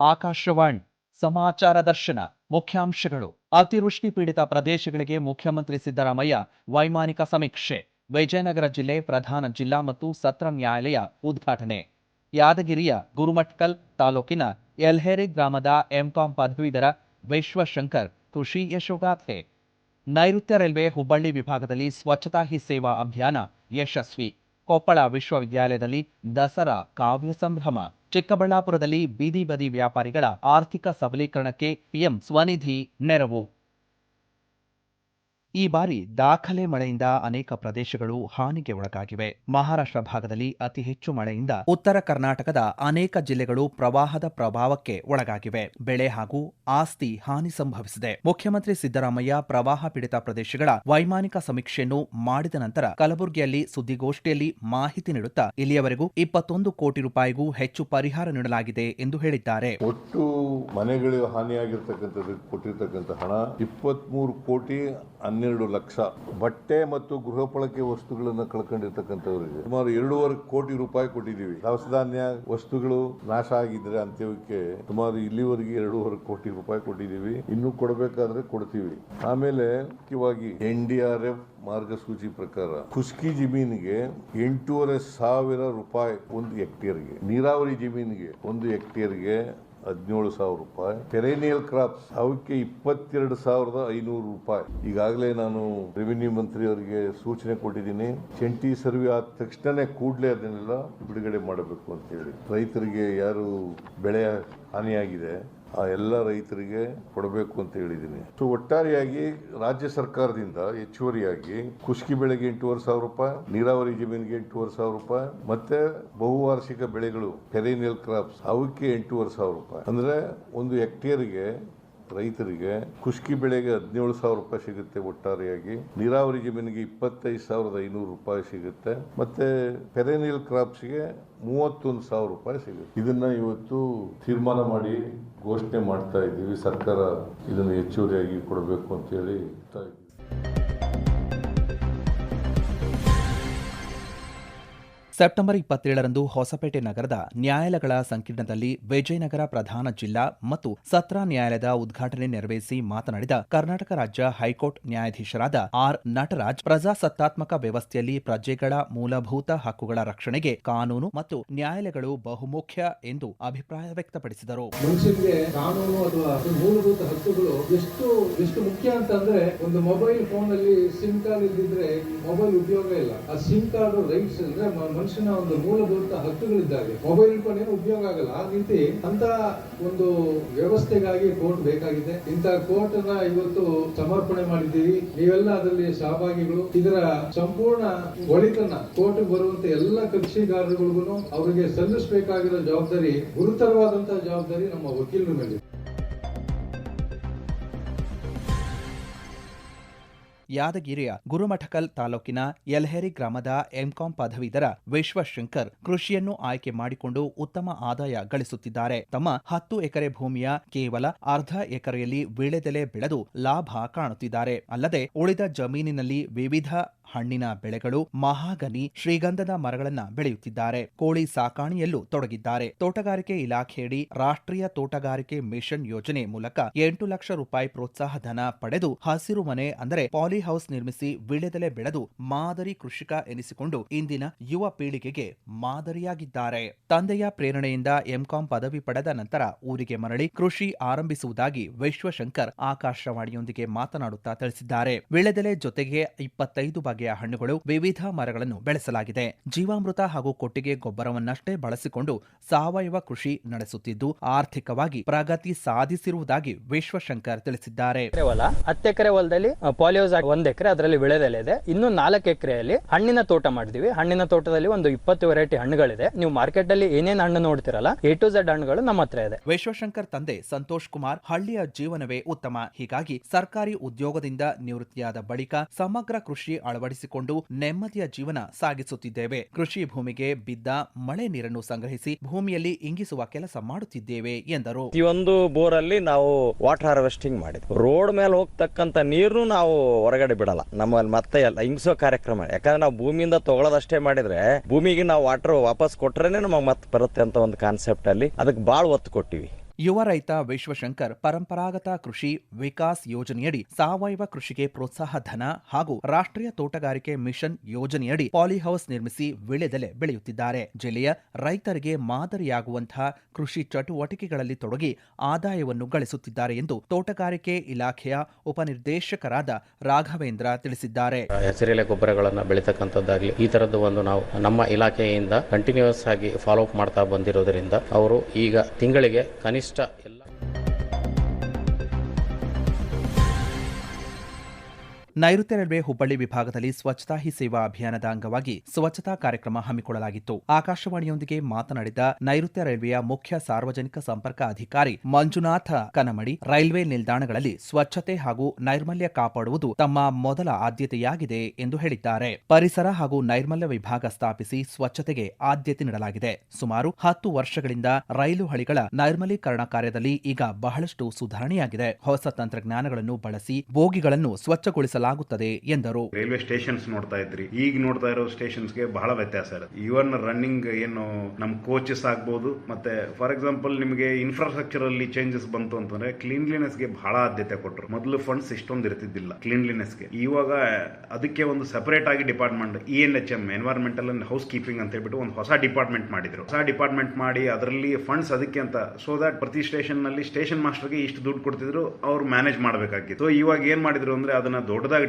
ಆಕಾಶವಾಣಿ, ಸಮಾಚಾರ ದರ್ಶನ, ಮುಖ್ಯಾಂಶಗಳು. ಅತಿವೃಷ್ಟಿ ಪೀಡಿತ ಪ್ರದೇಶಗಳಿಗೆ ಮುಖ್ಯಮಂತ್ರಿ ಸಿದ್ದರಾಮಯ್ಯ ವೈಮಾನಿಕ ಸಮೀಕ್ಷೆ. ವಿಜಯನಗರ ಜಿಲ್ಲೆ ಪ್ರಧಾನ ಜಿಲ್ಲಾ ಮತ್ತು ಸತ್ರ ನ್ಯಾಯಾಲಯ ಉದ್ಘಾಟನೆ. ಯಾದಗಿರಿಯ ಗುರುಮಟ್ಕಲ್ ತಾಲೂಕಿನ ಎಲ್ಹೇರಿ ಗ್ರಾಮದ ಎಂಕಾಂ ಪದವೀಧರ ವಿಶ್ವಶಂಕರ್ ಕೃಷಿ ಯಶೋಗಾಥೆ. ನೈಋತ್ಯ ರೈಲ್ವೆ ಹುಬ್ಬಳ್ಳಿ ವಿಭಾಗದಲ್ಲಿ ಸ್ವಚ್ಛತಾ ಹಿ ಸೇವಾ ಅಭಿಯಾನ ಯಶಸ್ವಿ. ಕೊಪ್ಪಳ ವಿಶ್ವವಿದ್ಯಾಲಯದಲ್ಲಿ ದಸರಾ ಕಾವ್ಯ ಸಂಭ್ರಮ ಚಿಕ್ಕಬಳ್ಳಾಪುರದಲ್ಲಿ ಬೀದಿ ಬದಿ ವ್ಯಾಪಾರಿಗಳ ಆರ್ಥಿಕ ಸಬಲೀಕರಣಕ್ಕೆ ಪಿಎಂ ಸ್ವನಿಧಿ ನೆರವು. ಈ ಬಾರಿ ದಾಖಲೆ ಮಳೆಯಿಂದ ಅನೇಕ ಪ್ರದೇಶಗಳು ಹಾನಿಗೆ ಒಳಗಾಗಿವೆ. ಮಹಾರಾಷ್ಟ್ರ ಭಾಗದಲ್ಲಿ ಅತಿ ಹೆಚ್ಚು ಮಳೆಯಿಂದ ಉತ್ತರ ಕರ್ನಾಟಕದ ಅನೇಕ ಜಿಲ್ಲೆಗಳು ಪ್ರವಾಹದ ಪ್ರಭಾವಕ್ಕೆ ಒಳಗಾಗಿವೆ. ಬೆಳೆ ಹಾಗೂ ಆಸ್ತಿ ಹಾನಿ ಸಂಭವಿಸಿದೆ. ಮುಖ್ಯಮಂತ್ರಿ ಸಿದ್ದರಾಮಯ್ಯ ಪ್ರವಾಹ ಪೀಡಿತ ಪ್ರದೇಶಗಳ ವೈಮಾನಿಕ ಸಮೀಕ್ಷೆಯನ್ನು ಮಾಡಿದ ನಂತರ ಕಲಬುರಗಿಯಲ್ಲಿ ಸುದ್ದಿಗೋಷ್ಠಿಯಲ್ಲಿ ಮಾಹಿತಿ ನೀಡುತ್ತಾ ಇಲ್ಲಿಯವರೆಗೂ ಇಪ್ಪತ್ತೊಂದು ಕೋಟಿ ರೂಪಾಯಿಗೂ ಹೆಚ್ಚು ಪರಿಹಾರ ನೀಡಲಾಗಿದೆ ಎಂದು ಹೇಳಿದ್ದಾರೆ. ಒಟ್ಟು ಮನೆಗಳು ಹಾನಿಯಾಗಿರ್ತಕ್ಕಂಥದ್ದು ಕೊಟ್ಟಿರ್ತಕ್ಕಂಥ ಹಣ ಇಪ್ಪತ್ಮೂರು ಕೋಟಿ ಲಕ್ಷ. ಬಟ್ಟೆ ಮತ್ತು ಗೃಹಪಳಕೆ ವಸ್ತುಗಳನ್ನು ಕಳ್ಕೊಂಡಿರ್ತಕ್ಕಂಥವ್ರಿಗೆ ಸುಮಾರು ಎರಡೂವರೆ ಕೋಟಿ ರೂಪಾಯಿ ಕೊಟ್ಟಿದ್ದೀವಿ. ದವಸ ಧಾನ್ಯ ವಸ್ತುಗಳು ನಾಶ ಆಗಿದ್ರೆ ಅಂತ್ಯಕ್ಕೆ ಸುಮಾರು ಇಲ್ಲಿವರೆಗೆ ಎರಡೂವರೆ ಕೋಟಿ ರೂಪಾಯಿ ಕೊಟ್ಟಿದ್ದೀವಿ. ಇನ್ನು ಕೊಡಬೇಕಾದ್ರೆ ಕೊಡ್ತೀವಿ. ಆಮೇಲೆ ಮುಖ್ಯವಾಗಿ ಎನ್ ಡಿ ಆರ್ ಎಫ್ ಮಾರ್ಗಸೂಚಿ ಪ್ರಕಾರ ಖುಷ್ಕಿ ಜಮೀನಿಗೆ ಎಂಟೂವರೆ ಸಾವಿರ ರೂಪಾಯಿ ಒಂದು ಹೆಕ್ಟೇರ್ಗೆ, ನೀರಾವರಿ ಜಮೀನಿಗೆ ಒಂದು ಹೆಕ್ಟೇರ್ಗೆ ಹದಿನೇಳು ಸಾವಿರ ರೂಪಾಯಿ. ಪೆರೇನಿಯಲ್ ಕ್ರಾಪ್ಸ್ ಅವಕ್ಕೆ ಇಪ್ಪತ್ತೆರಡು ಸಾವಿರದ ಐನೂರು ರೂಪಾಯಿ. ಈಗಾಗಲೇ ನಾನು ರೆವಿನ್ಯೂ ಮಂತ್ರಿ ಅವರಿಗೆ ಸೂಚನೆ ಕೊಟ್ಟಿದ್ದೀನಿ. ಜಂಟಿ ಸರ್ವೆ ಆದ ತಕ್ಷಣನೇ ಕೂಡಲೇ ಅದನ್ನೆಲ್ಲ ಬಿಡುಗಡೆ ಮಾಡಬೇಕು ಅಂತ ಹೇಳಿ. ರೈತರಿಗೆ ಯಾರು ಬೆಳೆ ಹಾನಿಯಾಗಿದೆ ಆ ಎಲ್ಲ ರೈತರಿಗೆ ಕೊಡಬೇಕು ಅಂತ ಹೇಳಿದ್ದೀನಿ. ಸೊ ಒಟ್ಟಾರೆಯಾಗಿ ರಾಜ್ಯ ಸರ್ಕಾರದಿಂದ ಹೆಚ್ಚುವರಿಯಾಗಿ ಕುಸ್ಕಿ ಬೆಳೆಗೆ ಎಂಟೂವರೆ ಸಾವಿರ ರೂಪಾಯಿ, ನೀರಾವರಿ ಜಮೀನಿಗೆ ಎಂಟೂವರೆ ಸಾವಿರ ರೂಪಾಯಿ, ಮತ್ತೆ ಬಹುವಾರ್ಷಿಕ ಬೆಳೆಗಳು ಪೆರೇನಿಯಲ್ ಕ್ರಾಪ್ಸ್ ಅವಕ್ಕೆ ಎಂಟೂವರೆ ಸಾವಿರ ರೂಪಾಯಿ. ಅಂದ್ರೆ ಒಂದು ಹೆಕ್ಟೇರ್ಗೆ ರೈತರಿಗೆ ಕುಷ್ಕಿ ಬೆಳೆಗೆ ಹದಿನೇಳು ಸಾವಿರ ರೂಪಾಯಿ ಸಿಗುತ್ತೆ ಒಟ್ಟಾರೆಯಾಗಿ. ನೀರಾವರಿ ಜಮೀನಿಗೆ ಇಪ್ಪತ್ತೈದು ಸಾವಿರದ ಐನೂರು ರೂಪಾಯಿ ಸಿಗುತ್ತೆ. ಮತ್ತೆ ಪೆರೇನಿಯಲ್ ಕ್ರಾಪ್ಸ್ಗೆ ಮೂವತ್ತೊಂದು ಸಾವಿರ ರೂಪಾಯಿ ಸಿಗುತ್ತೆ. ಇದನ್ನ ಇವತ್ತು ತೀರ್ಮಾನ ಮಾಡಿ ಘೋಷಣೆ ಮಾಡ್ತಾ ಇದ್ದೀವಿ. ಸರ್ಕಾರ ಇದನ್ನು ಹೆಚ್ಚುವರಿಯಾಗಿ ಕೊಡಬೇಕು ಅಂತ ಸೆಪ್ಟೆಂಬರ್ ಇಪ್ಪತ್ತೇಳರಂದು ಹೊಸಪೇಟೆ ನಗರದ ನ್ಯಾಯಾಲಯಗಳ ಸಂಕೀರ್ಣದಲ್ಲಿ ವಿಜಯನಗರ ಪ್ರಧಾನ ಜಿಲ್ಲಾ ಮತ್ತು ಸತ್ರ ನ್ಯಾಯಾಲಯದ ಉದ್ಘಾಟನೆ ನೆರವೇರಿಸಿ ಮಾತನಾಡಿದ ಕರ್ನಾಟಕ ರಾಜ್ಯ ಹೈಕೋರ್ಟ್ ನ್ಯಾಯಾಧೀಶರಾದ ಆರ್ ನಟರಾಜ್, ಪ್ರಜಾಸತ್ತಾತ್ಮಕ ವ್ಯವಸ್ಥೆಯಲ್ಲಿ ಪ್ರಜೆಗಳ ಮೂಲಭೂತ ಹಕ್ಕುಗಳ ರಕ್ಷಣೆಗೆ ಕಾನೂನು ಮತ್ತು ನ್ಯಾಯಾಲಯಗಳು ಬಹುಮುಖ್ಯ ಎಂದು ಅಭಿಪ್ರಾಯ ವ್ಯಕ್ತಪಡಿಸಿದರು. ಕಾನೂನು ಅಥವಾ ಮೂಲಭೂತ ಹಕ್ಕುಗಳು ಎಷ್ಟು ಎಷ್ಟು ಮುಖ್ಯ ಅಂತಂದ್ರೆ ಒಂದು ಮೊಬೈಲ್ ಫೋನ್ ಅಲ್ಲಿ ಸಿಮ್ ಕಾರ್ಡ್ ಇದ್ದಿದ್ರೆ ಮೊಬೈಲ್ ಉಪಯೋಗ ಇಲ್ಲ. ಆ ಸಿಮ್ ಕಾರ್ಡ್ ರೈಟ್ಸ್ ಅಂದ್ರೆ ಮನುಷ್ಯನ ಒಂದು ಮೂಲಭೂತ ಹಕ್ಕುಗಳಿದ್ದಾವೆ. ಮೊಬೈಲ್ ಇಟ್ಕೊಂಡು ಏನು ಉಪಯೋಗ ಆಗಲ್ಲ. ಆ ರೀತಿ ಅಂತ ಒಂದು ವ್ಯವಸ್ಥೆಗಾಗಿ ಕೋರ್ಟ್ ಬೇಕಾಗಿದೆ. ಇಂತಹ ಕೋರ್ಟ್ ಅನ್ನ ಇವತ್ತು ಸಮರ್ಪಣೆ ಮಾಡಿದ್ದೀವಿ ನೀವೆಲ್ಲ ಅದರಲ್ಲಿ ಸಹಭಾಗಿಗಳು. ಇದರ ಸಂಪೂರ್ಣ ಒಳಿತನ್ನ ಕೋರ್ಟ್ ಬರುವಂತ ಎಲ್ಲ ಕಕ್ಷಿಗಾರರಿಗೂ ಅವರಿಗೆ ಸಲ್ಲಿಸಬೇಕಾಗಿರೋ ಜವಾಬ್ದಾರಿ, ಗುರುತರವಾದಂತಹ ಜವಾಬ್ದಾರಿ ನಮ್ಮ ವಕೀಲರ ಮೇಲೆ ಯಾದಗಿರಿಯ ಗುರುಮಠಕಲ್ ತಾಲೂಕಿನ ಯಲಹೇರಿ ಗ್ರಾಮದ ಎಂಕಾಂ ಪದವೀಧರ ವಿಶ್ವಶಂಕರ್ ಕೃಷಿಯನ್ನು ಆಯ್ಕೆ ಮಾಡಿಕೊಂಡು ಉತ್ತಮ ಆದಾಯ ಗಳಿಸುತ್ತಿದ್ದಾರೆ. ತಮ್ಮ ಹತ್ತು ಎಕರೆ ಭೂಮಿಯ ಕೇವಲ ಅರ್ಧ ಎಕರೆಯಲ್ಲಿ ವೀಳೆದೆಲೆ ಬೆಳೆದು ಲಾಭ ಕಾಣುತ್ತಿದ್ದಾರೆ. ಅಲ್ಲದೆ ಉಳಿದ ಜಮೀನಿನಲ್ಲಿ ವಿವಿಧ ಹಣ್ಣಿನ ಬೆಳೆಗಳು ಮಹಾಗನಿ ಶ್ರೀಗಂಧದ ಮರಗಳನ್ನ ಬೆಳೆಯುತ್ತಿದ್ದಾರೆ. ಕೋಳಿ ಸಾಕಾಣಿಯಲ್ಲೂ ತೊಡಗಿದ್ದಾರೆ. ತೋಟಗಾರಿಕೆ ಇಲಾಖೆಯಡಿ ರಾಷ್ಟ್ರೀಯ ತೋಟಗಾರಿಕೆ ಮಿಷನ್ ಯೋಜನೆ ಮೂಲಕ ಎಂಟು ಲಕ್ಷ ರೂಪಾಯಿ ಪ್ರೋತ್ಸಾಹ ಧನ ಪಡೆದು ಹಸಿರು ಮನೆ ಅಂದರೆ ಪಾಲಿಹೌಸ್ ನಿರ್ಮಿಸಿ ವಿಳೆದೆಲೆ ಬೆಳೆದು ಮಾದರಿ ಕೃಷಿಕ ಎನಿಸಿಕೊಂಡು ಇಂದಿನ ಯುವ ಪೀಳಿಗೆಗೆ ಮಾದರಿಯಾಗಿದ್ದಾರೆ. ತಂದೆಯ ಪ್ರೇರಣೆಯಿಂದ ಎಂಕಾಂ ಪದವಿ ಪಡೆದ ನಂತರ ಊರಿಗೆ ಮರಳಿ ಕೃಷಿ ಆರಂಭಿಸುವುದಾಗಿ ವಿಶ್ವಶಂಕರ್ ಆಕಾಶವಾಣಿಯೊಂದಿಗೆ ಮಾತನಾಡುತ್ತಾ ತಿಳಿಸಿದ್ದಾರೆ. ವಿಳೆದೆಲೆ ಜೊತೆಗೆ ಇಪ್ಪತ್ತೈದು ಬಗೆಯ ಹಣ್ಣುಗಳು ವಿವಿಧ ಮರಗಳನ್ನು ಬೆಳೆಸಲಾಗಿದೆ. ಜೀವಾಮೃತ ಹಾಗೂ ಕೊಟ್ಟಿಗೆ ಗೊಬ್ಬರವನ್ನಷ್ಟೇ ಬಳಸಿಕೊಂಡು ಸಾವಯವ ಕೃಷಿ ನಡೆಸುತ್ತಿದ್ದು ಆರ್ಥಿಕವಾಗಿ ಪ್ರಗತಿ ಸಾಧಿಸಿರುವುದಾಗಿ ವಿಶ್ವಶಂಕರ್ ತಿಳಿಸಿದ್ದಾರೆ. ಹತ್ತು ಎಕರೆ ಹೊಲದಲ್ಲಿ ಪಾಲಿಯೋಸ್ ಒಂದ್ ಎಕರೆ ಅದರಲ್ಲಿ ಇದೆ. ಇನ್ನು ನಾಲ್ಕು ಎಕರೆಯಲ್ಲಿ ಹಣ್ಣಿನ ತೋಟ ಮಾಡಿದೀವಿ ಹಣ್ಣಿನ ತೋಟದಲ್ಲಿ ಒಂದು ಇಪ್ಪತ್ತು ವೆರೈಟಿ ಹಣ್ಣುಗಳಿದೆ. ನೀವು ಮಾರ್ಕೆಟ್ ಅಲ್ಲಿ ಏನೇನು ಹಣ್ಣು ನೋಡ್ತಿರಲ್ಲ ಎ ಟು ಝೆಡ್ ಹಣ್ಣುಗಳು ನಮ್ಮ ಹತ್ರ ಇದೆ. ವಿಶ್ವಶಂಕರ್ ತಂದೆ ಸಂತೋಷ್ ಕುಮಾರ್ ಹಳ್ಳಿಯ ಜೀವನವೇ ಉತ್ತಮ. ಹೀಗಾಗಿ ಸರ್ಕಾರಿ ಉದ್ಯೋಗದಿಂದ ನಿವೃತ್ತಿಯಾದ ಬಳಿಕ ಸಮಗ್ರ ಕೃಷಿ ಅಳವಡಿಸಿಕೊಂಡು ನೆಮ್ಮದಿಯ ಜೀವನ ಸಾಗಿಸುತ್ತಿದ್ದೇವೆ. ಕೃಷಿ ಭೂಮಿಗೆ ಬಿದ್ದ ಮಳೆ ನೀರನ್ನು ಸಂಗ್ರಹಿಸಿ ಭೂಮಿಯಲ್ಲಿ ಇಂಗಿಸುವ ಕೆಲಸ ಮಾಡುತ್ತಿದ್ದೇವೆ, ಎಂದರು. ಒಂದು ಬೋರ್ ಅಲ್ಲಿ ನಾವು ವಾಟರ್ ಹಾರ್ವೆಸ್ಟಿಂಗ್ ಮಾಡಿದ್ವಿ. ರೋಡ್ ಮೇಲೆ ಹೋಗ್ತಕ್ಕಂತ ನೀರು ನಾವು ಹೊರಗಡೆ ಬಿಡಲ್ಲ. ನಮ್ಮಲ್ಲಿ ಮತ್ತೆ ಎಲ್ಲ ಹಿಂಗಿಸೋ ಕಾರ್ಯಕ್ರಮ. ಯಾಕಂದ್ರೆ ನಾವು ಭೂಮಿಯಿಂದ ತಗೊಳ್ಳೋದಷ್ಟೇ ಮಾಡಿದ್ರೆ ಭೂಮಿಗೆ ನಾವು ವಾಟರ್ ವಾಪಸ್ ಕೊಟ್ರೇನೆ ನಮಗೆ ಮತ್ತೆ ಬರುತ್ತೆ ಅಂತ ಒಂದು ಕಾನ್ಸೆಪ್ಟ್ ಅಲ್ಲಿ ಅದಕ್ಕೆ ಭಾಳ ಒತ್ತು ಕೊಟ್ಟಿವಿ. ಯುವ ರೈತ ವಿಶ್ವಶಂಕರ್ ಪರಂಪರಾಗತ ಕೃಷಿ ವಿಕಾಸ್ ಯೋಜನೆಯಡಿ ಸಾವಯವ ಕೃಷಿಗೆ ಪ್ರೋತ್ಸಾಹ ಧನ ಹಾಗೂ ರಾಷ್ಟ್ರೀಯ ತೋಟಗಾರಿಕೆ ಮಿಷನ್ ಯೋಜನೆಯಡಿ ಪಾಲಿಹೌಸ್ ನಿರ್ಮಿಸಿ ವಿಳೆದೆಲೆ ಬೆಳೆಯುತ್ತಿದ್ದಾರೆ. ಜಿಲ್ಲೆಯ ರೈತರಿಗೆ ಮಾದರಿಯಾಗುವಂತಹ ಕೃಷಿ ಚಟುವಟಿಕೆಗಳಲ್ಲಿ ತೊಡಗಿ ಆದಾಯವನ್ನು ಗಳಿಸುತ್ತಿದ್ದಾರೆ ಎಂದು ತೋಟಗಾರಿಕೆ ಇಲಾಖೆಯ ಉಪನಿರ್ದೇಶಕರಾದ ರಾಘವೇಂದ್ರ ತಿಳಿಸಿದ್ದಾರೆ. ಹಸಿರೆಲೆ ಗೊಬ್ಬರಗಳನ್ನು ಬೆಳೀತಕ್ಕಂಥದ್ದಾಗಲಿ ಈ ತರದ್ದು ಒಂದು ನಾವು ನಮ್ಮ ಇಲಾಖೆಯಿಂದ ಕಂಟಿನ್ಯೂಸ್ ಆಗಿ ಫಾಲೋಅಪ್ ಮಾಡ್ತಾ ಬಂದಿರೋದರಿಂದ ಅವರು ಈಗ ತಿಂಗಳಿಗೆ ಕನಿಷ್ಠ ಎಲ್ಲ ನೈಋತ್ಯ ರೈಲ್ವೆ ಹುಬ್ಬಳ್ಳಿ ವಿಭಾಗದಲ್ಲಿ ಸ್ವಚ್ಛತಾ ಹಿ ಸೇವಾ ಅಭಿಯಾನದ ಅಂಗವಾಗಿ ಸ್ವಚ್ಛತಾ ಕಾರ್ಯಕ್ರಮ ಹಮ್ಮಿಕೊಳ್ಳಲಾಗಿತ್ತು. ಆಕಾಶವಾಣಿಯೊಂದಿಗೆ ಮಾತನಾಡಿದ ನೈಋತ್ಯ ರೈಲ್ವೆಯ ಮುಖ್ಯ ಸಾರ್ವಜನಿಕ ಸಂಪರ್ಕ ಅಧಿಕಾರಿ ಮಂಜುನಾಥ ಕನಮಡಿ, ರೈಲ್ವೆ ನಿಲ್ದಾಣಗಳಲ್ಲಿ ಸ್ವಚ್ಛತೆ ಹಾಗೂ ನೈರ್ಮಲ್ಯ ಕಾಪಾಡುವುದು ತಮ್ಮ ಮೊದಲ ಆದ್ಯತೆಯಾಗಿದೆ ಎಂದು ಹೇಳಿದ್ದಾರೆ. ಪರಿಸರ ಹಾಗೂ ನೈರ್ಮಲ್ಯ ವಿಭಾಗ ಸ್ಥಾಪಿಸಿ ಸ್ವಚ್ಛತೆಗೆ ಆದ್ಯತೆ ನೀಡಲಾಗಿದೆ. ಸುಮಾರು ಹತ್ತು ವರ್ಷಗಳಿಂದ ರೈಲು ಹಳಿಗಳ ನೈರ್ಮಲೀಕರಣ ಕಾರ್ಯದಲ್ಲಿ ಈಗ ಬಹಳಷ್ಟು ಸುಧಾರಣೆಯಾಗಿದೆ. ಹೊಸ ತಂತ್ರಜ್ಞಾನಗಳನ್ನು ಬಳಸಿ ಬೋಗಿಗಳನ್ನು ಸ್ವಚ್ಛಗೊಳಿಸಲಾಗುತ್ತದೆ ಎಂದರು. ರೈಲ್ವೆ ಸ್ಟೇಷನ್ಸ್ ನೋಡ್ತಾ ಇದ್ರಿ. ಈಗ ನೋಡ್ತಾ ಇರೋ ಸ್ಟೇಷನ್ಸ್ಗೆ ಬಹಳ ವ್ಯತ್ಯಾಸ ಇದೆ ಇವನ್ ರನ್ನಿಂಗ್ ಏನು ನಮ್ ಕೋಚಸ್ ಆಗ್ಬಹುದು ಮತ್ತೆ ಫಾರ್ ಎಕ್ಸಾಂಪಲ್ ನಿಮಗೆ ಇನ್ಫ್ರಾಸ್ಟ್ರಕ್ಚರ್ ಅಲ್ಲಿ ಚೇಂಜಸ್ ಬಂತು ಅಂತಂದ್ರೆ ಕ್ಲೀನ್ಲಿನೆಸ್ಗೆ ಬಹಳ ಆದ್ಯತೆ ಕೊಟ್ಟರು ಮೊದಲು ಫಂಡ್ಸ್ ಇಷ್ಟೊಂದು ಇರ್ತಿದ್ದಿಲ್ಲ ಕ್ಲೀನ್ಲಿನೆಸ್ಗೆ. ಇವಾಗ ಅದಕ್ಕೆ ಒಂದು ಸೆಪರೇಟ್ ಆಗಿ department E N H M environmental and housekeeping ಅಂತ ಹೇಳ್ಬಿಟ್ಟು ಒಂದು ಹೊಸ ಡಿಪಾರ್ಟ್ಮೆಂಟ್ ಮಾಡಿದ್ರು. ಹೊಸ ಡಿಪಾರ್ಟ್ಮೆಂಟ್ ಮಾಡಿ ಅದರಲ್ಲಿ ಫಂಡ್ಸ್ ಅದಕ್ಕೆ ಅಂತ ಸೊ ದಟ್ ಪ್ರತಿ ಸ್ಟೇಷನ್ನಲ್ಲಿ ಸ್ಟೇಷನ್ ಮಾಸ್ಟರ್ಗೆ ಇಷ್ಟು ದುಡ್ಡು ಕೊಡ್ತಿದ್ರು, ಅವ್ರು ಮ್ಯಾನೇಜ್ ಮಾಡಬೇಕಾಗಿತ್ತು. ಇವಾಗ ಏನ್ ಮಾಡಿದ್ರು ಅಂದ್ರೆ ಅದನ್ನ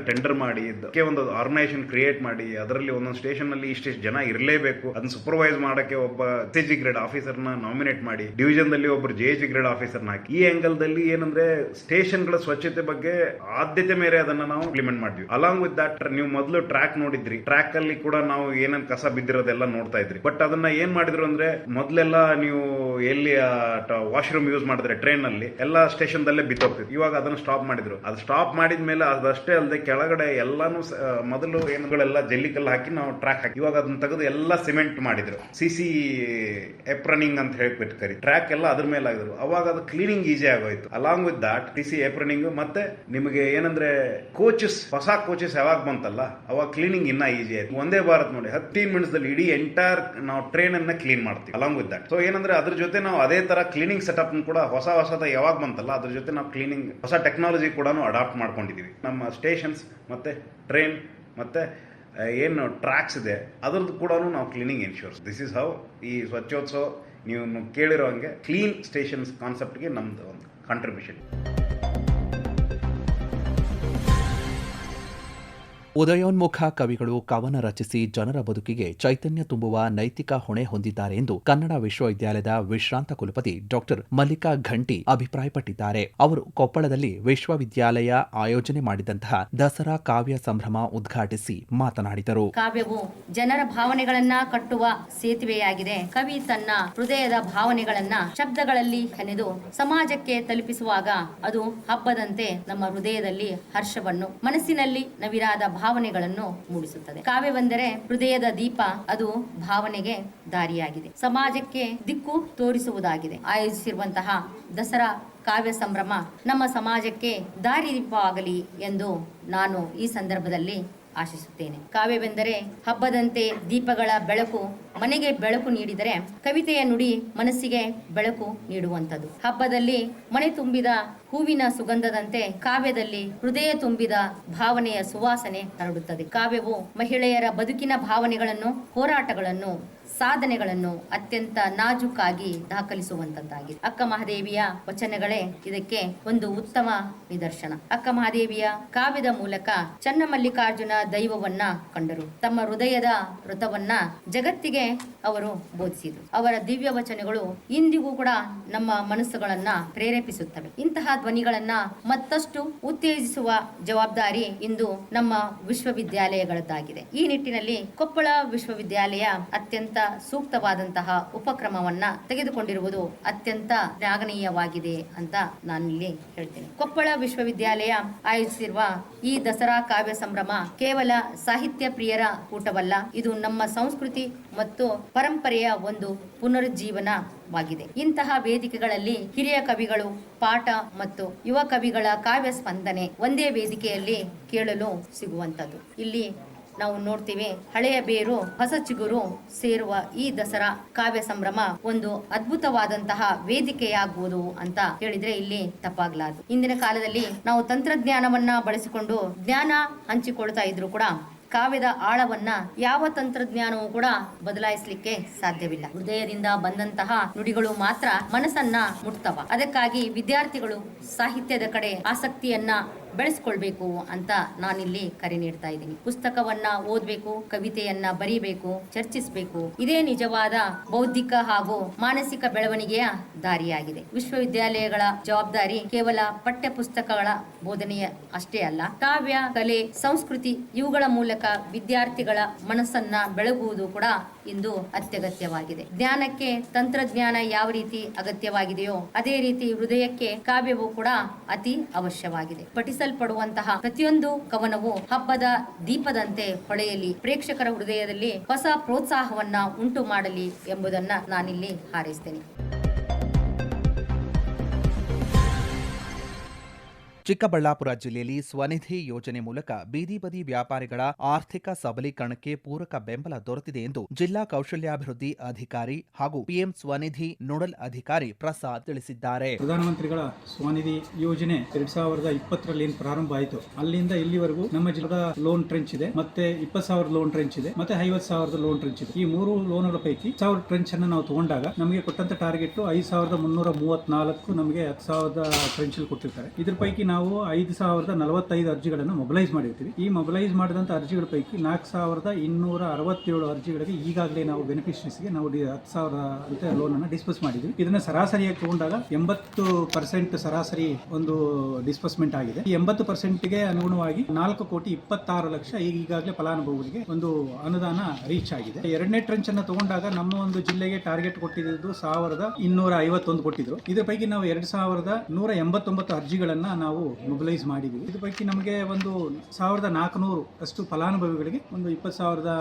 ಟೆಂಡರ್ ಮಾಡಿ ಒಂದು ಆರ್ಗನೈಸೇಷನ್ ಕ್ರಿಯೇಟ್ ಮಾಡಿ, ಅದರಲ್ಲಿ ಒಂದೊಂದು ಸ್ಟೇಷನ್ ಅಲ್ಲಿ ಇಷ್ಟಿಷ್ಟು ಜನ ಇರಲೇಬೇಕು. ಅದನ್ನ ಸೂಪರ್ವೈಸ್ ಮಾಡಕ್ಕೆ ಒಬ್ಬ ಸಿ ಜಿ ಗ್ರೇಡ್ ಆಫೀಸರ್ನ ನಾಮಿನೇಟ್ ಮಾಡಿ ಡಿವಿಷನ್ ದಲ್ಲಿ ಒಬ್ಬರು ಜೆ ಜಿ ಗ್ರೇಡ್ ಆಫೀಸರ್ ಹಾಕಿ. ಈ ಆಂಗಲ್ ದಲ್ಲಿ ಏನಂದ್ರೆ ಸ್ಟೇಷನ್ಗಳ ಸ್ವಚ್ಛತೆ ಬಗ್ಗೆ ಆದ್ಯತೆ ಮೇರೆ ಅದನ್ನ ನಾವು ಇಂಪ್ಲಿಮೆಂಟ್ ಮಾಡಿದ್ವಿ ಅಲಾಂಗ್ ವಿತ್ ದಟ್ ನೀವು ಮೊದಲು ಟ್ರ್ಯಾಕ್ ನೋಡಿದ್ರಿ. ಟ್ರ್ಯಾಕ್ ಅಲ್ಲಿ ಕೂಡ ನಾವು ಏನೇನ್ ಕಸ ಬಿದ್ದಿರೋದೆಲ್ಲ ನೋಡ್ತಾ ಇದ್ರಿ. ಬಟ್ ಅದನ್ನ ಏನ್ ಮಾಡಿದ್ರು ಅಂದ್ರೆ ಮೊದಲೆಲ್ಲ ನೀವು ಎಲ್ಲಿ ವಾಶ್ರೂಮ್ ಯೂಸ್ ಮಾಡಿದ್ರೆ ಟ್ರೈನ್ ಅಲ್ಲಿ ಎಲ್ಲ ಸ್ಟೇಷನ್ ದಲ್ಲೇ ಬಿತ್ತೋಗ್ತಿದ್ರು ಇವಾಗ ಅದನ್ನ ಸ್ಟಾಪ್ ಮಾಡಿದ್ರು. ಅದು ಸ್ಟಾಪ್ ಮಾಡಿದ್ಮೇಲೆ ಅದಷ್ಟೇ ಅಲ್ಲದೆ ಕೆಳಗಡೆ ಎಲ್ಲಾನು ಮೊದಲು ಏನುಗಳೆಲ್ಲ ಜಲ್ಲಿ ಕಲ್ಲು ಹಾಕಿ ನಾವು ಟ್ರ್ಯಾಕ್ ಹಾಕಿ ಇವಾಗ ಅದನ್ನ ತೆಗೆದು ಎಲ್ಲ ಸಿಮೆಂಟ್ ಮಾಡಿದ್ರು. ಸಿ ಸಿ ಎಪ್ರನಿಂಗ್ ಅಂತ ಹೇಳ್ಬಿಟ್ಟು ಕರಿ ಟ್ರ್ಯಾಕ್ ಎಲ್ಲ ಅದ್ರ ಮೇಲೆ ಆಗಿದ್ರು. ಅವಾಗ ಅದು ಕ್ಲೀನಿಂಗ್ ಈಸಿ ಆಗೋಯ್ತು. ಅಲಾಂಗ್ ವಿತ್ ದಾಟ್ ಸಿಸಿ ಎಪ್ರನಿಂಗ್ ಮತ್ತೆ ನಿಮಗೆ ಏನಂದ್ರೆ ಕೋಚಸ್ ಹೊಸ ಕೋಚಸ್ ಯಾವಾಗ ಬಂತಲ್ಲ, ಅವಾಗ ಕ್ಲೀನಿಂಗ್ ಇನ್ನ ಈಸಿ ಆಯ್ತು. ಒಂದೇ ಭಾರತ್ ನೋಡಿ ಹತ್ತೀನ್ ಮಿನಿಟ್ಸ್ ದಲ್ಲಿ ಇಡೀ ಎಂಟೈರ್ ನಾವು ಟ್ರೈನ್ ಅನ್ನ ಕ್ಲೀನ್ ಮಾಡ್ತೀವಿ. ಅಲಾಂಗ್ ವಿತ್ ದಟ್ ಸೊ ಏನಂದ್ರೆ ಅದ್ರ ಜೊತೆ ನಾವು ಅದೇ ತರ ಕ್ಲೀನಿಂಗ್ ಸೆಟಪ್ ಕೂಡ ಹೊಸ ಹೊಸದ ಯಾವಾಗ ಬಂತಲ್ಲ, ಅದ್ರ ಜೊತೆ ನಾವು ಕ್ಲೀನಿಂಗ್ ಹೊಸ ಟೆಕ್ನಾಲಜಿ ಕೂಡ ಅಡಾಪ್ಟ್ ಮಾಡ್ಕೊಂಡಿದೀವಿ. ನಮ್ಮ ಸ್ಟೇಷನ್ಸ್ ಮತ್ತೆ ಟ್ರೈನ್ ಮತ್ತೆ ಏನು ಟ್ರ್ಯಾಕ್ಸ್ ಇದೆ, ಅದ್ರದ್ದು ಕೂಡ ನಾವು cleaning ensures this is how ಈ ಸ್ವಚ್ಛೋತ್ಸವ ನೀವು ಕೇಳಿರೋ ಹಂಗೆ ಕ್ಲೀನ್ ಸ್ಟೇಷನ್ಸ್ ಕಾನ್ಸೆಪ್ಟ್ಗೆ ನಮ್ದು ಒಂದು ಕಾಂಟ್ರಿಬ್ಯೂಷನ್ ಉದಯೋನ್ಮುಖ ಕವಿಗಳು ಕವನ ರಚಿಸಿ ಜನರ ಬದುಕಿಗೆ ಚೈತನ್ಯ ತುಂಬುವ ನೈತಿಕ ಹೊಣೆ ಹೊಂದಿದ್ದಾರೆ ಎಂದು ಕನ್ನಡ ವಿಶ್ವವಿದ್ಯಾಲಯದ ವಿಶ್ರಾಂತ ಕುಲಪತಿ ಡಾಕ್ಟರ್ ಮಲ್ಲಿಕಾ ಘಂಟಿ ಅಭಿಪ್ರಾಯಪಟ್ಟಿದ್ದಾರೆ. ಅವರು ಕೊಪ್ಪಳದಲ್ಲಿ ವಿಶ್ವವಿದ್ಯಾಲಯ ಆಯೋಜನೆ ಮಾಡಿದಂತಹ ದಸರಾ ಕಾವ್ಯ ಸಂಭ್ರಮ ಉದ್ಘಾಟಿಸಿ ಮಾತನಾಡಿದರು. ಕಾವ್ಯವು ಜನರ ಭಾವನೆಗಳನ್ನ ಕಟ್ಟುವ ಸೇತುವೆಯಾಗಿದೆ. ಕವಿ ತನ್ನ ಹೃದಯದ ಭಾವನೆಗಳನ್ನ ಶಬ್ದಗಳಲ್ಲಿ ಹೆಣೆದು ಸಮಾಜಕ್ಕೆ ತಲುಪಿಸುವಾಗ ಅದು ಹಬ್ಬದಂತೆ ನಮ್ಮ ಹೃದಯದಲ್ಲಿ ಹರ್ಷವನ್ನು, ಮನಸ್ಸಿನಲ್ಲಿ ನವಿರಾದ ಭಾವನೆಗಳನ್ನು ಮೂಡಿಸುತ್ತದೆ. ಕಾವ್ಯವೆಂದರೆ ಹೃದಯದ ದೀಪ, ಅದು ಭಾವನೆಗೆ ದಾರಿಯಾಗಿದೆ. ಸಮಾಜಕ್ಕೆ ದಿಕ್ಕು ತೋರಿಸುವುದಾಗಿದೆ. ಆಯೋಜಿಸಿರುವಂತಹ ದಸರಾ ಕಾವ್ಯ ಸಂಭ್ರಮ ನಮ್ಮ ಸಮಾಜಕ್ಕೆ ದಾರಿದೀಪವಾಗಲಿ ಎಂದು ನಾನು ಈ ಸಂದರ್ಭದಲ್ಲಿ ಆಶಿಸುತ್ತೇನೆ. ಕಾವ್ಯವೆಂದರೆ ಹಬ್ಬದಂತೆ ದೀಪಗಳ ಬೆಳಕು ಮನೆಗೆ ಬೆಳಕು ನೀಡಿದರೆ ಕವಿತೆಯ ನುಡಿ ಮನಸ್ಸಿಗೆ ಬೆಳಕು ನೀಡುವಂಥದ್ದು. ಹಬ್ಬದಲ್ಲಿ ಮನೆ ತುಂಬಿದ ಹೂವಿನ ಸುಗಂಧದಂತೆ ಕಾವ್ಯದಲ್ಲಿ ಹೃದಯ ತುಂಬಿದ ಭಾವನೆಯ ಸುವಾಸನೆ ಹರಡುತ್ತದೆ. ಕಾವ್ಯವು ಮಹಿಳೆಯರ ಬದುಕಿನ ಭಾವನೆಗಳನ್ನು, ಹೋರಾಟಗಳನ್ನು, ಸಾಧನೆಗಳನ್ನು ಅತ್ಯಂತ ನಾಜುಕಾಗಿ ದಾಖಲಿಸುವಂತದ್ದಾಗಿದೆ. ಅಕ್ಕ ಮಹಾದೇವಿಯ ವಚನಗಳೇ ಇದಕ್ಕೆ ಒಂದು ಉತ್ತಮ ನಿದರ್ಶನ. ಅಕ್ಕ ಮಹಾದೇವಿಯ ಕಾವ್ಯದ ಮೂಲಕ ಚನ್ನಮಲ್ಲಿಕಾರ್ಜುನ ದೈವವನ್ನ ಕಂಡರು. ತಮ್ಮ ಹೃದಯದ ವೃತವನ್ನ ಜಗತ್ತಿಗೆ ಅವರು ಬೋಧಿಸಿದರು. ಅವರ ದಿವ್ಯ ವಚನಗಳು ಇಂದಿಗೂ ಕೂಡ ನಮ್ಮ ಮನಸ್ಸುಗಳನ್ನ ಪ್ರೇರೇಪಿಸುತ್ತವೆ. ಇಂತಹ ಧ್ವನಿಗಳನ್ನ ಮತ್ತಷ್ಟು ಉತ್ತೇಜಿಸುವ ಜವಾಬ್ದಾರಿ ಇಂದು ನಮ್ಮ ವಿಶ್ವವಿದ್ಯಾಲಯಗಳದ್ದಾಗಿದೆ. ಈ ನಿಟ್ಟಿನಲ್ಲಿ ಕೊಪ್ಪಳ ವಿಶ್ವವಿದ್ಯಾಲಯ ಅತ್ಯಂತ ಸೂಕ್ತವಾದಂತಹ ಉಪಕ್ರಮವನ್ನ ತೆಗೆದುಕೊಂಡಿರುವುದು ಅತ್ಯಂತ ಶ್ಲಾಘನೀಯವಾಗಿದೆ ಅಂತ ನಾನಿಲ್ಲಿ ಹೇಳ್ತೇನೆ. ಕೊಪ್ಪಳ ವಿಶ್ವವಿದ್ಯಾಲಯ ಆಯೋಜಿಸಿರುವ ಈ ದಸರಾ ಕಾವ್ಯ ಸಂಭ್ರಮ ಕೇವಲ ಸಾಹಿತ್ಯ ಪ್ರಿಯರ ಕೂಟವಲ್ಲ, ಇದು ನಮ್ಮ ಸಂಸ್ಕೃತಿ ಮತ್ತು ಪರಂಪರೆಯ ಒಂದು ಪುನರುಜ್ಜೀವನವಾಗಿದೆ ಇಂತಹ ವೇದಿಕೆಗಳಲ್ಲಿ ಹಿರಿಯ ಕವಿಗಳು, ಪಾಠ ಮತ್ತು ಯುವ ಕವಿಗಳ ಕಾವ್ಯ ಸ್ಪಂದನೆ ಒಂದೇ ವೇದಿಕೆಯಲ್ಲಿ ಕೇಳಲು ಸಿಗುವಂತದ್ದು ಇಲ್ಲಿ ನಾವು ನೋಡ್ತೀವಿ ಹಳೆಯ ಬೇರು, ಹೊಸ ಚಿಗುರು ಸೇರುವ ಈ ದಸರಾ ಕಾವ್ಯ ಸಂಭ್ರಮ ಒಂದು ಅದ್ಭುತವಾದಂತಹ ವೇದಿಕೆಯಾಗುವುದು ಅಂತ ಹೇಳಿದ್ರೆ ಇಲ್ಲಿ ತಪ್ಪಾಗ್ಲಾರದು. ಇಂದಿನ ಕಾಲದಲ್ಲಿ ನಾವು ತಂತ್ರಜ್ಞಾನವನ್ನ ಬಳಸಿಕೊಂಡು ಜ್ಞಾನ ಹಂಚಿಕೊಳ್ತಾ ಇದ್ರು ಕೂಡ ಕಾವ್ಯದ ಆಳವನ್ನ ಯಾವ ತಂತ್ರಜ್ಞಾನವೂ ಕೂಡ ಬದಲಾಯಿಸಲಿಕ್ಕೆ ಸಾಧ್ಯವಿಲ್ಲ. ಹೃದಯದಿಂದ ಬಂದಂತಹ ನುಡಿಗಳು ಮಾತ್ರ ಮನಸ್ಸನ್ನ ಮುಟ್ತವ. ಅದಕ್ಕಾಗಿ ವಿದ್ಯಾರ್ಥಿಗಳು ಸಾಹಿತ್ಯದ ಕಡೆ ಆಸಕ್ತಿಯನ್ನ ಬೆಳೆಸ್ಕೊಳ್ಬೇಕು ಅಂತ ನಾನಿಲ್ಲಿ ಕರೆ ನೀಡ್ತಾ ಇದ್ದೀನಿ. ಪುಸ್ತಕವನ್ನ ಓದ್ಬೇಕು, ಕವಿತೆಯನ್ನ ಬರೀಬೇಕು, ಚರ್ಚಿಸಬೇಕು. ಇದೇ ನಿಜವಾದ ಬೌದ್ಧಿಕ ಹಾಗೂ ಮಾನಸಿಕ ಬೆಳವಣಿಗೆಯ ದಾರಿಯಾಗಿದೆ. ವಿಶ್ವವಿದ್ಯಾಲಯಗಳ ಜವಾಬ್ದಾರಿ ಕೇವಲ ಪಠ್ಯ ಪುಸ್ತಕಗಳ ಬೋಧನೆಯ ಅಷ್ಟೇ ಅಲ್ಲ, ಕಾವ್ಯ, ಕಲೆ, ಸಂಸ್ಕೃತಿ ಇವುಗಳ ಮೂಲಕ ವಿದ್ಯಾರ್ಥಿಗಳ ಮನಸ್ಸನ್ನ ಬೆಳಗುವುದು ಕೂಡ ಇಂದು ಅತ್ಯಗತ್ಯವಾಗಿದೆ. ಜ್ಞಾನಕ್ಕೆ ತಂತ್ರಜ್ಞಾನ ಯಾವ ರೀತಿ ಅಗತ್ಯವಾಗಿದೆಯೋ ಅದೇ ರೀತಿ ಹೃದಯಕ್ಕೆ ಕಾವ್ಯವೂ ಕೂಡ ಅತಿ ಅವಶ್ಯವಾಗಿದೆ. ಪಠಿಸಲ್ಪಡುವಂತಹ ಪ್ರತಿಯೊಂದು ಕವನವು ಹಬ್ಬದ ದೀಪದಂತೆ ಹೊಳೆಯಲಿ, ಪ್ರೇಕ್ಷಕರ ಹೃದಯದಲ್ಲಿ ಹೊಸ ಪ್ರೋತ್ಸಾಹವನ್ನ ಉಂಟು ಮಾಡಲಿ ಎಂಬುದನ್ನ ನಾನಿಲ್ಲಿ ಹಾರೈಸ್ತೇನೆ. ಚಿಕ್ಕಬಳ್ಳಾಪುರ ಜಿಲ್ಲೆಯಲ್ಲಿ ಸ್ವನಿಧಿ ಯೋಜನೆ ಮೂಲಕ ಬೀದಿ ಬದಿ ವ್ಯಾಪಾರಿಗಳ ಆರ್ಥಿಕ ಸಬಲೀಕರಣಕ್ಕೆ ಪೂರಕ ಬೆಂಬಲ ದೊರೆತಿದೆ ಎಂದು ಜಿಲ್ಲಾ ಕೌಶಲ್ಯಾಭಿವೃದ್ಧಿ ಅಧಿಕಾರಿ ಹಾಗೂ ಪಿಎಂ ಸ್ವನಿಧಿ ನೋಡಲ್ ಅಧಿಕಾರಿ ಪ್ರಸಾದ್ ತಿಳಿಸಿದ್ದಾರೆ. ಪ್ರಧಾನಮಂತ್ರಿಗಳ ಸ್ವನಿಧಿ ಯೋಜನೆ ಎರಡ್ ಸಾವಿರದ ಇಪ್ಪತ್ತರಲ್ಲಿ ಪ್ರಾರಂಭ ಆಯಿತು? ಅಲ್ಲಿಂದ ಇಲ್ಲಿವರೆಗೂ ನಮ್ಮ ಜಿಲ್ಲೆದ ಲೋನ್ ಟ್ರೆಂಚ್ ಇದೆ, ಮತ್ತೆ ಇಪ್ಪತ್ತು ಸಾವಿರ ಲೋನ್ ಟ್ರೆಂಚ್ ಇದೆ, ಮತ್ತೆ ಐವತ್ತು ಸಾವಿರದ ಲೋನ್ ಟ್ರೆಂಚ್ ಇದೆ. ಈ ಮೂರು ಲೋನ್ಗಳ ಪೈಕಿ ಸಾವಿರ ಟ್ರೆಂಚ್ ಅನ್ನು ನಾವು ತಗೊಂಡಾಗ ನಮಗೆ ಕೊಟ್ಟಂತ ಟಾರ್ಗೆಟ್ ಐದು ಸಾವಿರದ ಮುನ್ನೂರ ಮೂವತ್ನಾಲ್ಕು ನಮಗೆ ಹತ್ತು ಸಾವಿರದ ಟ್ರೆಂಚ್ ಕೊಟ್ಟಿರ್ತಾರೆ. ಇದ್ರ ಪೈಕಿ ನಾವು ಐದು ಸಾವಿರದ ನಲವತ್ತೈದು ಅರ್ಜಿಗಳನ್ನು ಮೊಬಲೈಸ್ ಮಾಡಿರ್ತೀವಿ. ಈ ಮೊಬಲೈಸ್ ಮಾಡಿದಂಥ ಅರ್ಜಿಗಳ ಪೈಕಿ ನಾಲ್ಕು ಸಾವಿರದ ಇನ್ನೂರ ಅರವತ್ತೇಳು ಅರ್ಜಿಗಳಿಗೆ ಈಗಾಗಲೇ ನಾವು ಬೆನಿಫಿಷರೀಸ್ಗೆ ನಾವು ಹತ್ತು ಸಾವಿರ ಅಂತ ಲೋನ್ ಅನ್ನು ಡಿಸ್ಪಸ್ ಮಾಡಿದ್ವಿ. ಇದನ್ನ ಸರಾಸರಿಯಾಗಿ ತಗೊಂಡಾಗ ಎಂಬತ್ತು ಪರ್ಸೆಂಟ್ ಸರಾಸರಿ ಒಂದು ಡಿಸ್ಪೋಸ್ಮೆಂಟ್ ಆಗಿದೆ. ಈ ಎಂಬತ್ತು ಪರ್ಸೆಂಟ್ಗೆ ಅನುಗುಣವಾಗಿ ನಾಲ್ಕು ಕೋಟಿ ಇಪ್ಪತ್ತಾರು ಲಕ್ಷ ಈಗ ಈಗಾಗಲೇ ಫಲಾನುಭವಿಗಳಿಗೆ ಒಂದು ಅನುದಾನ ರೀಚ್ ಆಗಿದೆ. ಎರಡನೇ ಟ್ರೆಂಚ್ ಅನ್ನು ತಗೊಂಡಾಗ ನಮ್ಮ ಒಂದು ಜಿಲ್ಲೆಗೆ ಟಾರ್ಗೆಟ್ ಕೊಟ್ಟಿದ್ದು ಸಾವಿರದ ಇನ್ನೂರ ಐವತ್ತೊಂದು ಕೊಟ್ಟಿದ್ರು. ಇದರ ಪೈಕಿ ನಾವು ಎರಡ್ ಸಾವಿರದ ನೂರ ಎಂಬತ್ತೊಂಬತ್ತು ಅರ್ಜಿಗಳನ್ನ ನಾವು ಮೊಬಿಲೈಸ್ ಮಾಡಿದ್ವಿ. ಇದ್ರ ಪೈಕಿ ನಮಗೆ ಒಂದು ಸಾವಿರದ ನಾಲ್ಕುನೂರು ಅಷ್ಟು ಫಲಾನುಭವಿಗಳಿಗೆ ಒಂದು ಇಪ್ಪತ್ತು ಸಾವಿರದ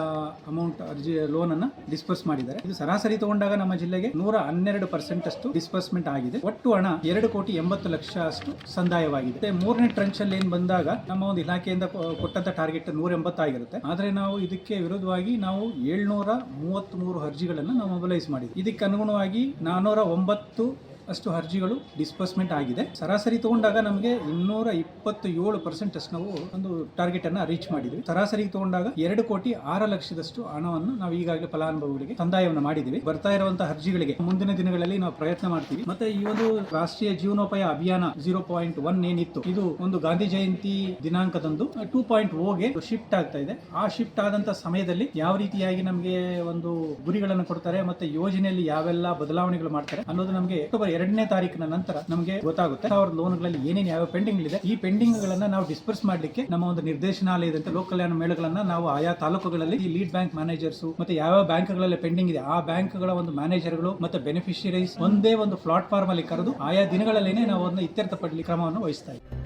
ಅಮೌಂಟ್ ಅರ್ಜಿ ಲೋನ್ ಅನ್ನ ಡಿಸ್ಪರ್ಸ್ ಮಾಡಿದ್ದಾರೆ. ಇದು ಸರಾಸರಿ ತಗೊಂಡಾಗ ನಮ್ಮ ಜಿಲ್ಲೆಗೆ ನೂರ ಹನ್ನೆರಡು ಪರ್ಸೆಂಟ್ ಅಷ್ಟು ಡಿಸ್ಪರ್ಸ್ಮೆಂಟ್ ಆಗಿದೆ. ಒಟ್ಟು ಹಣ ಎರಡು ಕೋಟಿ ಎಂಬತ್ತು ಲಕ್ಷ ಅಷ್ಟು ಸಂದಾಯವಾಗಿದೆ. ಮೂರನೇ ಟ್ರೆಂಚ್ ಅಲ್ಲಿ ಏನ್ ಬಂದಾಗ ನಮ್ಮ ಒಂದು ಇಲಾಖೆಯಿಂದ ಕೊಟ್ಟಂತ ಟಾರ್ಗೆಟ್ ನೂರ ಎಂಬತ್ತಾಗಿರುತ್ತೆ ಆದ್ರೆ ನಾವು ಇದಕ್ಕೆ ವಿರುದ್ಧವಾಗಿ ನಾವು ಏಳ್ನೂರ ಮೂವತ್ತ್ ಮೂರು ಅರ್ಜಿಗಳನ್ನು ನಾವು ಮೊಬಲೈಸ್ ಮಾಡಿದ್ವಿ. ಇದಕ್ಕೆ ಅನುಗುಣವಾಗಿ ನಾನೂರ ಒಂಬತ್ತು ಅಷ್ಟು ಅರ್ಜಿಗಳು ಡಿಸ್ಬರ್ಸ್ಮೆಂಟ್ ಆಗಿದೆ. ಸರಾಸರಿ ತಗೊಂಡಾಗ ನಮಗೆ ಇನ್ನೂರ ಇಪ್ಪತ್ತು ಏಳು ಪರ್ಸೆಂಟ್ ಅಷ್ಟು ನಾವು ಒಂದು ಟಾರ್ಗೆಟ್ ಅನ್ನ ರೀಚ್ ಮಾಡಿದ್ವಿ. ಸರಾಸರಿ ತಗೊಂಡಾಗ ಎರಡು ಕೋಟಿ ಆರು ಲಕ್ಷದಷ್ಟು ಹಣವನ್ನು ನಾವು ಈಗಾಗಲೇ ಫಲಾನುಭವಿಗಳಿಗೆ ಸಂದಾಯವನ್ನು ಮಾಡಿದ್ದೀವಿ ಬರ್ತಾ ಇರುವಂತಹ ಅರ್ಜಿಗಳಿಗೆ ಮುಂದಿನ ದಿನಗಳಲ್ಲಿ ನಾವು ಪ್ರಯತ್ನ ಮಾಡ್ತೀವಿ. ಮತ್ತೆ ಈ ಒಂದು ರಾಷ್ಟ್ರೀಯ ಜೀವನೋಪಾಯ ಅಭಿಯಾನ ಜೀರೋ ಪಾಯಿಂಟ್ ಒನ್ ಏನಿತ್ತು, ಇದು ಒಂದು ಗಾಂಧಿ ಜಯಂತಿ ದಿನಾಂಕದಂದು ಟೂ ಪಾಯಿಂಟ್ ಓಗೆ ಶಿಫ್ಟ್ ಆಗ್ತಾ ಇದೆ. ಆ ಶಿಫ್ಟ್ ಆದಂತ ಸಮಯದಲ್ಲಿ ಯಾವ ರೀತಿಯಾಗಿ ನಮಗೆ ಒಂದು ಗುರಿಗಳನ್ನು ಕೊಡ್ತಾರೆ, ಮತ್ತೆ ಯೋಜನೆಯಲ್ಲಿ ಯಾವೆಲ್ಲ ಬದಲಾವಣೆಗಳು ಮಾಡ್ತಾರೆ ಅನ್ನೋದು ನಮಗೆ ಅಕ್ಟೋಬರ್ ಎರಡನೇ ತಾರೀಕಿನ ನಂತರ ನಮಗೆ ಗೊತ್ತಾಗುತ್ತೆ. ಅವ್ರ ಲೋನ್ಗಳಲ್ಲಿ ಏನೇನು ಯಾವ ಪೆಂಡಿಂಗ್ ಇದೆ ಈ ಪೆಂಡಿಂಗ್ ಗಳನ್ನ ನಾವು ಡಿಸ್ಪರ್ಸ್ ಮಾಡಲಿಕ್ಕೆ ನಮ್ಮ ಒಂದು ನಿರ್ದೇಶನಾಲಯದಂತೆ ಲೋಕ ಕಲ್ಯಾಣ ಮೇಳಗಳನ್ನ ನಾವು ಆಯಾ ತಾಲೂಕುಗಳಲ್ಲಿ ಈ ಲೀಡ್ ಬ್ಯಾಂಕ್ ಮ್ಯಾನೇಜರ್ಸ್ ಮತ್ತೆ ಯಾವ ಬ್ಯಾಂಕ್ಗಳಲ್ಲಿ ಪೆಂಡಿಂಗ್ ಇದೆ, ಆ ಬ್ಯಾಂಕ್ಗಳ ಒಂದು ಮ್ಯಾನೇಜರ್ಗಳು ಮತ್ತೆ ಬೆನಿಫಿಷಿಯರೀಸ್ ಒಂದೇ ಒಂದು ಪ್ಲಾಟ್ಫಾರ್ಮ್ ಅಲ್ಲಿ ಕರೆದು ಆಯಾ ದಿನಗಳಲ್ಲೇನೆ ನಾವು ಅದನ್ನ ಇತ್ಯರ್ಥ ಪಡಲಿ ಕ್ರಮವನ್ನು ವಹಿಸ್ತಾ ಇದ್ದೀವಿ.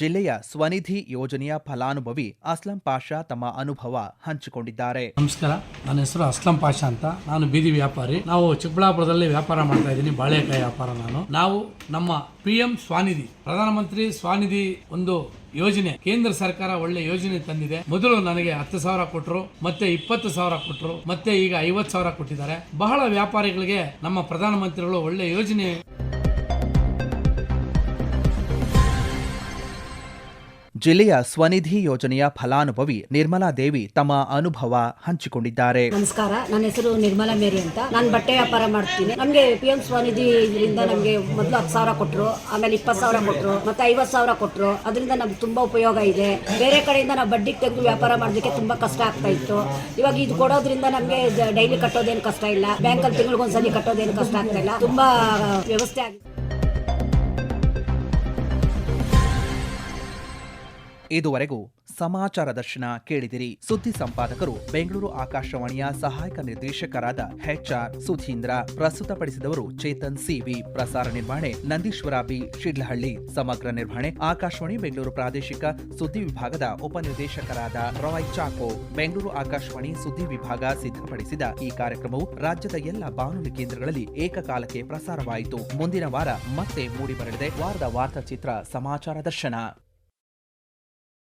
ಜಿಲ್ಲೆಯ ಸ್ವನಿಧಿ ಯೋಜನೆಯ ಫಲಾನುಭವಿ ಅಸ್ಲಂ ಪಾಷಾ ತಮ್ಮ ಅನುಭವ ಹಂಚಿಕೊಂಡಿದ್ದಾರೆ. ನಮಸ್ಕಾರ, ನನ್ನ ಹೆಸರು ಅಸ್ಲಂ ಪಾಷಾ ಅಂತ. ನಾನು ಬೀದಿ ವ್ಯಾಪಾರಿ. ನಾವು ಚಿಕ್ಕಬಳ್ಳಾಪುರದಲ್ಲಿ ವ್ಯಾಪಾರ ಮಾಡ್ತಾ ಇದ್ದೀನಿ, ಬಾಳೆಕಾಯಿ ವ್ಯಾಪಾರ ನಾನು. ನಾವು ನಮ್ಮ ಪಿ ಎಂ ಸ್ವಾನಿಧಿ, ಪ್ರಧಾನಮಂತ್ರಿ ಸ್ವಾನಿಧಿ ಒಂದು ಯೋಜನೆ, ಕೇಂದ್ರ ಸರ್ಕಾರ ಒಳ್ಳೆ ಯೋಜನೆ ತಂದಿದೆ. ಮೊದಲು ನನಗೆ ಹತ್ತು ಸಾವಿರ ಕೊಟ್ಟರು ಮತ್ತೆ ಇಪ್ಪತ್ತು ಸಾವಿರ ಕೊಟ್ಟರು ಮತ್ತೆ ಈಗ ಐವತ್ತು ಸಾವಿರ ಕೊಟ್ಟಿದ್ದಾರೆ. ಬಹಳ ವ್ಯಾಪಾರಿಗಳಿಗೆ ನಮ್ಮ ಪ್ರಧಾನಮಂತ್ರಿಗಳು ಒಳ್ಳೆ ಯೋಜನೆ ಜಿಲ್ಲೆಯ ಸ್ವನಿಧಿ ಯೋಜನೆಯ ಫಲಾನುಭವಿ ನಿರ್ಮಲಾ ದೇವಿ ತಮ್ಮ ಅನುಭವ ಹಂಚಿಕೊಂಡಿದ್ದಾರೆ. ನಮಸ್ಕಾರ, ನನ್ನ ಹೆಸರು ನಿರ್ಮಲಾ ಮೇರಿ ಅಂತ. ನಾನು ಬಟ್ಟೆ ವ್ಯಾಪಾರ ಮಾಡ್ತೀನಿ. ನಮಗೆ ಪಿ ಎಂ ಸ್ವನಿಧಿ ಇದರಿಂದ ನಮಗೆ ಮೊದಲು ಹತ್ತು ಸಾವಿರ ಕೊಟ್ಟರು ಆಮೇಲೆ ಇಪ್ಪತ್ತು ಸಾವಿರ ಕೊಟ್ಟರು ಮತ್ತೆ ಐವತ್ತು ಸಾವಿರ ಕೊಟ್ಟರು ಅದರಿಂದ ನಮ್ಗೆ ತುಂಬಾ ಉಪಯೋಗ ಇದೆ. ಬೇರೆ ಕಡೆಯಿಂದ ನಾವು ಬಡ್ಡಿಗೆ ತೆಗೆದು ವ್ಯಾಪಾರ ಮಾಡೋದಕ್ಕೆ ತುಂಬಾ ಕಷ್ಟ ಆಗ್ತಾ ಇತ್ತು. ಇವಾಗ ಇದು ಕೊಡೋದ್ರಿಂದ ನಮಗೆ ಡೈಲಿ ಕಟ್ಟೋದೇನು ಕಷ್ಟ ಇಲ್ಲ. ಬ್ಯಾಂಕಲ್ಲಿ ತಿಂಗಳಿಗೊಂದ್ಸಲಿ ಕಟ್ಟೋದೇನು ಕಷ್ಟ ಆಗ್ತಾ ಇಲ್ಲ. ತುಂಬಾ ವ್ಯವಸ್ಥೆ ಆಗಿದೆ ಇದುವರೆಗೂ ಸಮಾಚಾರ ದರ್ಶನ ಕೇಳಿದಿರಿ. ಸುದ್ದಿ ಸಂಪಾದಕರು ಬೆಂಗಳೂರು ಆಕಾಶವಾಣಿಯ ಸಹಾಯಕ ನಿರ್ದೇಶಕರಾದ ಹೆಚ್ಆರ್ ಸುಧೀಂದ್ರ, ಪ್ರಸ್ತುತಪಡಿಸಿದವರು ಚೇತನ್ ಸಿವಿ ಪ್ರಸಾರ ನಿರ್ವಹಣೆ, ನಂದೀಶ್ವರ ಬಿ, ಶಿಡ್ಲಹಳ್ಳಿ, ಸಮಗ್ರ ನಿರ್ವಹಣೆ, ಆಕಾಶವಾಣಿ, ಬೆಂಗಳೂರು ಪ್ರಾದೇಶಿಕ ಸುದ್ದಿ ವಿಭಾಗದ ಉಪನಿರ್ದೇಶಕರಾದ ರಾಯ್ ಚಾಕೋ, ಬೆಂಗಳೂರು ಆಕಾಶವಾಣಿ ಸುದ್ದಿ ವಿಭಾಗ ಸಿದ್ಧಪಡಿಸಿದ ಈ ಕಾರ್ಯಕ್ರಮವು ರಾಜ್ಯದ ಎಲ್ಲ ಬಾನುಲಿ ಕೇಂದ್ರಗಳಲ್ಲಿ ಏಕಕಾಲಕ್ಕೆ ಪ್ರಸಾರವಾಯಿತು. ಮುಂದಿನ ವಾರ ಮತ್ತೆ ಮೂಡಿಬರಲಿದೆ. ವಾರದ ವಾರ್ತಾಚಿತ್ರ ಸಮಾಚಾರ ದರ್ಶನ.